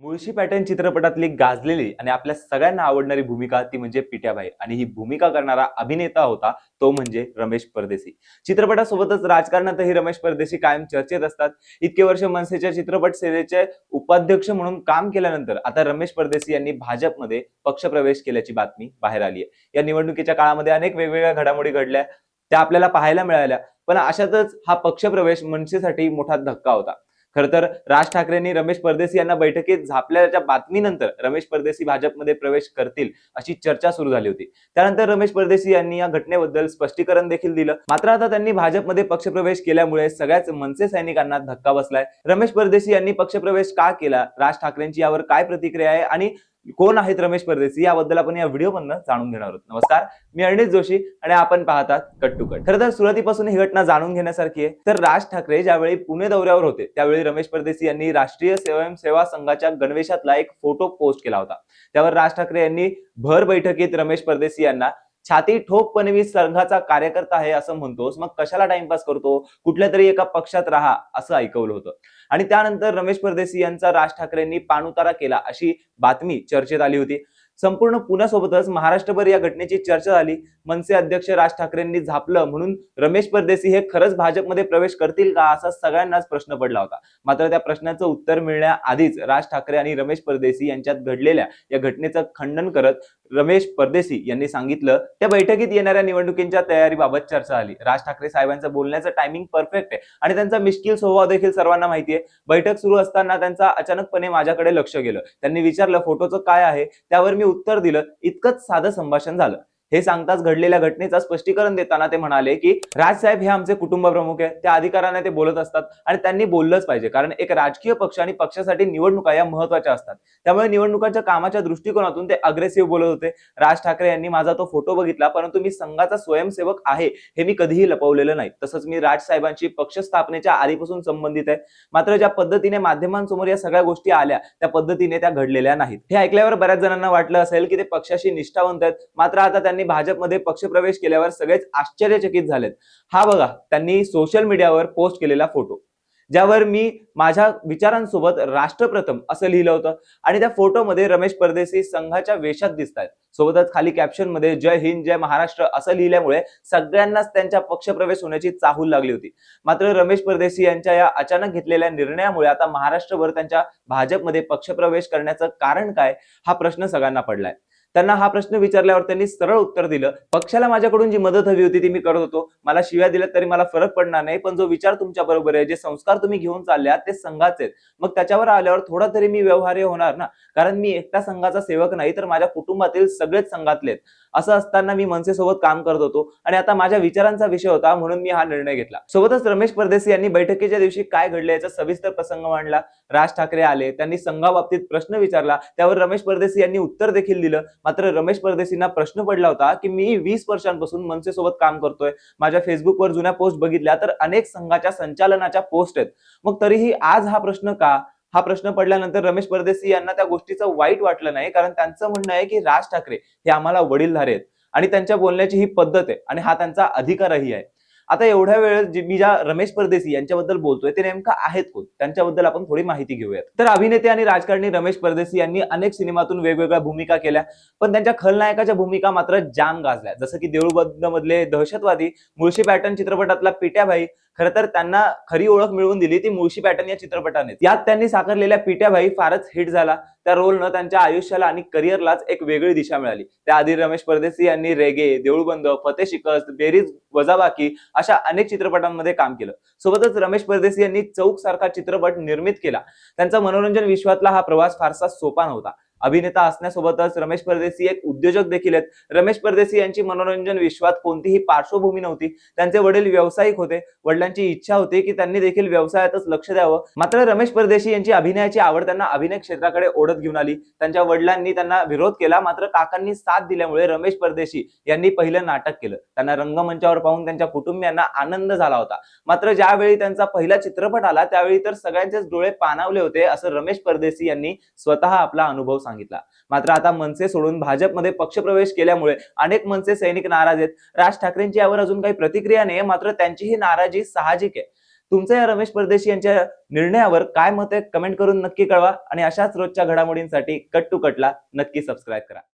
Mulshi pattern चित्रपटातली गाजलेली आणि आपल्या सगळ्यांना आवडणारी भूमिका ती म्हणजे पिट्याबाई. आणि ही भूमिका करणारा अभिनेता होता तो म्हणजे रमेश परदेशी चित्रपटासोबतच राजकारणातही रमेश परदेशी कायम चर्चेत असतात. इतके वर्ष मनसेच्या चित्रपट सेनेचे उपाध्यक्ष म्हणून काम केल्यानंतर आता रमेश परदेशी यांनी भाजपमध्ये पक्षप्रवेश केल्याची बातमी बाहेर आली आहे. या निवडणुकीच्या काळामध्ये अनेक वेगवेगळ्या घडामोडी घडल्या त्या आपल्याला पाहायला मिळाल्या पण अशातच हा पक्षप्रवेश मनसेसाठी मोठा धक्का होता. खर तर राज ठाकरेंनी रमेश परदेशी यांना बैठकीत झापल्याच्या बातमीनंतर रमेश परदेशी भाजपमध्ये प्रवेश करतील अशी चर्चा सुरू झाली होती. त्यानंतर रमेश परदेशी यांनी या घटनेबद्दल स्पष्टीकरण देखील दिलं. मात्र आता त्यांनी भाजपमध्ये पक्षप्रवेश केल्यामुळे सगळ्याच मनसे सैनिकांना धक्का बसलाय. रमेश परदेशी यांनी पक्षप्रवेश का केला? राज ठाकरेंची यावर काय प्रतिक्रिया आहे? आणि कोण आहेत रमेश परदेशी याबद्दल आपण या व्हिडिओ मधनं जाणून घेणार आहोत. नमस्कार मी अनिल जोशी आणि आपण पाहतात कट टू कट. खरं तर सुरुवातीपासून ही घटना जाणून घेण्यासारखी आहे. तर राज ठाकरे ज्यावेळी पुणे दौऱ्यावर होते त्यावेळी रमेश परदेशी यांनी राष्ट्रीय स्वयंसेवा संघाच्या गणवेशातला एक फोटो पोस्ट केला होता. त्यावर राज ठाकरे यांनी भर बैठकीत रमेश परदेशी यांना छाती ठोकपणे मी संघाचा कार्यकर्ता आहे असं म्हणतोस. मग कशाला टाइमपास करतो? कुठल्या तरी एका पक्षात राहा असं ऐकवलं होतं. आणि त्यानंतर रमेश परदेशी यांचा राज ठाकरेंनी पाणउतारा केला अशी बातमी चर्चेत आली होती. संपूर्ण पुण्यासोबतच महाराष्ट्रभर या घटनेची चर्चा झाली. मनसे अध्यक्ष राज ठाकरेंनी झापलं म्हणून रमेश परदेशी हे खरंच भाजपमध्ये प्रवेश करतील का असा सगळ्यांनाच प्रश्न पडला होता. मात्र त्या प्रश्नाचं उत्तर मिळण्याआधीच राज ठाकरे आणि रमेश परदेशी यांच्यात घडलेल्या या घटनेचं खंडन करत रमेश परदेशी यांनी सांगितलं त्या बैठकीत येणाऱ्या निवडणुकींच्या तयारीबाबत चर्चा आली राज ठाकरे साहेबांचं बोलण्याचं टायमिंग परफेक्ट आहे आणि त्यांचा मिश्किल स्वभाव देखील सर्वांना माहिती आहे बैठक सुरू असताना त्यांचा अचानकपणे माझ्याकडे लक्ष गेलं. त्यांनी विचारलं फोटोचं काय आहे? त्यावर मी उत्तर दिलं इतकंच साधं संभाषण झालं. हे सांगताच घडलेल्या घटनेचं स्पष्टीकरण देताना ते म्हणाले की राजसाहेब हे आमचे कुटुंब प्रमुख आहे. त्या अधिकाऱ्यांना ते बोलत असतात आणि त्यांनी बोललंच पाहिजे. कारण एक राजकीय पक्ष आणि पक्षासाठी निवडणुका या महत्त्वाच्या असतात. त्यामुळे निवडणुकांच्या कामाच्या दृष्टिकोनातून ते अग्रेसिव्ह बोलत होते. राज ठाकरे यांनी माझा तो फोटो बघितला परंतु मी संघाचा स्वयंसेवक आहे हे मी कधीही लपवलेलं नाही. तसंच मी राज साहेबांची पक्ष स्थापनेच्या आधीपासून संबंधित आहे. मात्र ज्या पद्धतीने माध्यमांसमोर या सगळ्या गोष्टी आल्या त्या पद्धतीने त्या घडलेल्या नाहीत. हे ऐकल्यावर बऱ्याच जणांना वाटलं असेल की ते पक्षाशी निष्ठावंत आहेत. मात्र आता त्यांनी भाजपमध्ये पक्षप्रवेश केल्यावर सगळेच आश्चर्यचकित झालेत. हा बघा त्यांनी सोशल मीडियावर पोस्ट केलेला फोटो ज्यावर मी माझ्या विचारांसोबत राष्ट्रप्रथम असं लिहिलं होतं आणि त्या फोटोमध्ये रमेश परदेशी संघाच्या वेशात दिसत आहेत सोबतच खाली कॅप्शनमध्ये जय हिंद जय महाराष्ट्र असं लिहिल्यामुळे सगळ्यांनाच त्यांच्या पक्षप्रवेश होण्याची चाहूल लागली होती. मात्र रमेश परदेशी यांच्या या अचानक घेतलेल्या निर्णयामुळे आता महाराष्ट्रभर त्यांच्या भाजपमध्ये पक्षप्रवेश करण्याचं कारण काय हा प्रश्न सगळ्यांना पडलाय. त्यांना हा प्रश्न विचारल्यावर त्यांनी सरळ उत्तर दिलं. पक्षाला माझ्याकडून जी मदत हवी होती ती मी करत होतो. मला शिव्या दिल्या तरी मला फरक पडणार नाही पण जो विचार तुमच्या बरोबर आहे जे संस्कार तुम्ही घेऊन चालल्यात ते संघाचे आहेत. मग त्याच्यावर आल्यावर थोडा तरी मी व्यवहार्य होणार ना? कारण मी एकटा संघाचा सेवक नाही तर माझ्या कुटुंबातील सगळेच संघातले आहेत. असं असताना मी मनसेसोबत काम करत होतो आणि आता माझ्या विचारांचा विषय होता म्हणून मी हा निर्णय घेतला. सोबतच रमेश परदेशी यांनी बैठकीच्या दिवशी काय घडले याचा सविस्तर प्रसंग मांडला. राज ठाकरे आले त्यांनी संघाबाबतीत प्रश्न विचारला त्यावर रमेश परदेशी यांनी उत्तर देखील दिलं. मात्र रमेश परदेशींना प्रश्न पडला होता की मी वीस वर्षांपासून मनसेसोबत काम करतोय. माझ्या फेसबुकवर जुन्या पोस्ट बघितल्या तर अनेक संघाच्या संचालनाच्या पोस्ट आहेत. मग तरीही आज हा प्रश्न का? हा प्रश्न पडल्यानंतर रमेश परदेशी यांना त्या गोष्टीचं वाईट वाटलं नाही कारण त्यांचं म्हणणं आहे की राज ठाकरे हे आम्हाला वडीलधारे आहेत. आणि त्यांच्या बोलण्याची ही पद्धत आहे आणि हा त्यांचा अधिकारही आहे. आता एवढ्या वेळेस मी ज्या रमेश परदेशी यांच्याबद्दल बोलतोय ते नेमकं आहेत कोण? त्यांच्याबद्दल आपण थोडी माहिती घेऊयात. तर अभिनेते आणि राजकारणी रमेश परदेशी यांनी अनेक सिनेमातून वेगवेगळ्या भूमिका केल्या पण त्यांच्या खलनायकाच्या भूमिका मात्र जाम गाजल्या. जसं की देऊळबंद मधले दहशतवादी मुळशी पॅटर्न चित्रपटातला पिट्याभाई खरं तर त्यांना खरी ओळख मिळवून दिली ती मुळशी पॅटर्न या चित्रपटाने. यात त्यांनी साकारलेल्या पिट्याभाई फारच हिट झाला. त्या रोलनं त्यांच्या आयुष्याला आणि करिअरलाच एक वेगळी दिशा मिळाली. त्याआधी रमेश परदेसी यांनी रेगे देऊळबंद फते शिकस्त बेरीज वजाबाकी अशा अनेक चित्रपटांमध्ये काम केलं. सोबतच रमेश परदेसी यांनी चौक सारखा चित्रपट निर्मित केला. त्यांचा मनोरंजन विश्वातला हा प्रवास फारसा सोपा नव्हता. अभिनेता असण्यासोबतच रमेश परदेशी एक उद्योजक देखील आहेत. रमेश परदेशी यांची मनोरंजन विश्वात कोणतीही पार्श्वभूमी नव्हती. त्यांचे वडील व्यावसायिक होते. वडिलांची इच्छा होती की त्यांनी देखील व्यवसायातच लक्ष द्यावं. मात्र रमेश परदेशी यांची अभिनयाची आवड त्यांना अभिनय क्षेत्राकडे ओढत घेऊन आली. त्यांच्या वडिलांनी त्यांना विरोध केला. मात्र काकांनी साथ दिल्यामुळे रमेश परदेशी यांनी पहिलं नाटक केलं. त्यांना रंगमंचावर पाहून त्यांच्या कुटुंबियांना आनंद झाला होता. मात्र ज्यावेळी त्यांचा पहिला चित्रपट आला त्यावेळी तर सगळ्यांचेच डोळे पाणावले होते असं रमेश परदेशी यांनी स्वतः आपला अनुभव सांगितला. मात्र आता मनसे सोडून भाजपमध्ये पक्षप्रवेश केल्यामुळे अनेक मनसे सैनिक नाराज आहेत. राज ठाकरेंची यावर अजून काही प्रतिक्रिया नाही मात्र त्यांची ही नाराजी साहजिक आहे. तुमचं या रमेश परदेशी यांच्या निर्णयावर काय मत आहे? कमेंट करून नक्की कळवा. आणि अशाच रोजच्या घडामोडींसाठी कट टू कटला. नक्की सबस्क्राईब करा.